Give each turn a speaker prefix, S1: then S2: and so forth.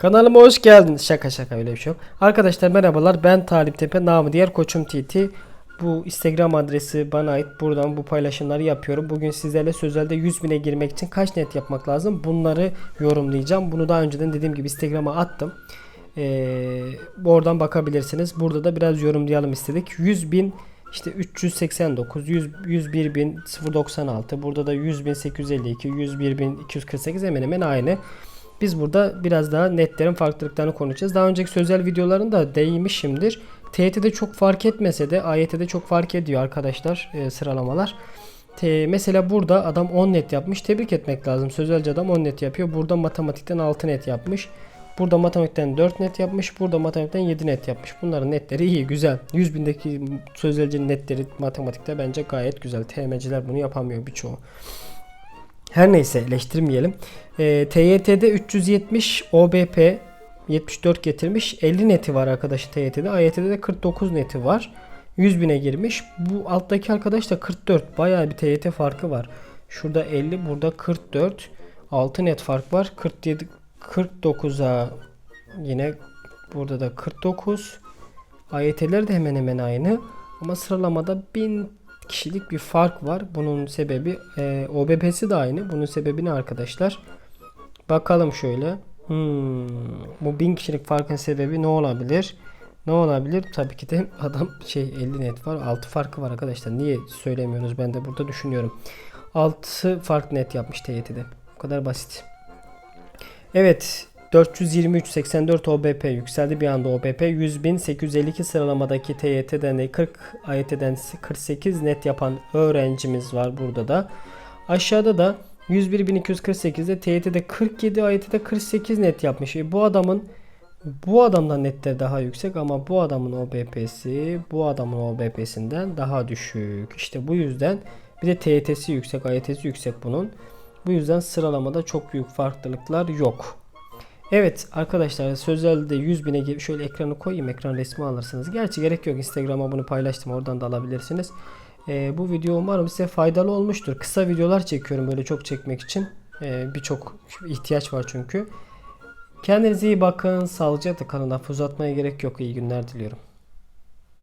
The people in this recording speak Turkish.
S1: Kanalıma hoş geldiniz. Şaka şaka öyle bir şey yok. Arkadaşlar merhabalar. Ben Talip Tepe. Namı diğer Koçum TT. Bu Instagram adresi bana ait. Buradan bu paylaşımları yapıyorum. Bugün sizlerle sözelde 100 bine girmek için kaç net yapmak lazım? Bunları yorumlayacağım. Bunu daha önceden dediğim gibi Instagram'a attım. Ee, oradan bakabilirsiniz. Burada da biraz yorumlayalım istedik. 100 bin işte 389, 100, 101 bin 096, burada da 100 bin 852, 101 bin 248 hemen hemen aynı. Biz burada biraz daha netlerin farklılıklarını konuşacağız. Daha önceki sözel videolarında değinmişimdir. TYT'de çok fark etmese de AYT'de çok fark ediyor arkadaşlar e, sıralamalar. T- mesela burada adam 10 net yapmış. Tebrik etmek lazım. Sözelci adam 10 net yapıyor. Burada matematikten 6 net yapmış. Burada matematikten 4 net yapmış. Burada matematikten 7 net yapmış. Bunların netleri iyi, güzel. 100 bindeki sözelcinin netleri matematikte bence gayet güzel. TM'ciler bunu yapamıyor birçoğu. Her neyse eleştirmeyelim. E, TYT'de 370 OBP 74 getirmiş. 50 neti var arkadaşın TYT'de. AYT'de de 49 neti var. 100 bine girmiş. Bu alttaki arkadaş da 44. Bayağı bir TYT farkı var. Şurada 50, burada 44. 6 net fark var. 47 49'a yine burada da 49. AYT'ler de hemen hemen aynı. Ama sıralamada 1000 kişilik bir fark var. Bunun sebebi e, OBP'si de aynı. Bunun sebebi ne arkadaşlar? Bakalım şöyle. Hmm, bu 1000 kişilik farkın sebebi ne olabilir? Ne olabilir? Tabii ki de adam şey 50 net var. 6 farkı var arkadaşlar. Niye söylemiyorsunuz? Ben de burada düşünüyorum. 6 fark net yapmış TYT'de. Bu kadar basit. Evet. 423 84 OBP yükseldi bir anda OBP 100.852 sıralamadaki TYT'den de 40 AYT'den 48 net yapan öğrencimiz var burada da. Aşağıda da 101.248'de TYT'de 47 AYT'de 48 net yapmış. E bu adamın bu adamdan netler daha yüksek ama bu adamın OBP'si bu adamın OBP'sinden daha düşük. İşte bu yüzden bir de TYT'si yüksek, AYT'si yüksek bunun. Bu yüzden sıralamada çok büyük farklılıklar yok. Evet arkadaşlar sözelde 100 bine gibi şöyle ekranı koyayım ekran resmi alırsınız. Gerçi gerek yok Instagram'a bunu paylaştım oradan da alabilirsiniz. Ee, bu video umarım size faydalı olmuştur. Kısa videolar çekiyorum böyle çok çekmek için. Ee, Birçok ihtiyaç var çünkü. Kendinize iyi bakın. Sağlıcakla kalın. Laf uzatmaya gerek yok. İyi günler diliyorum.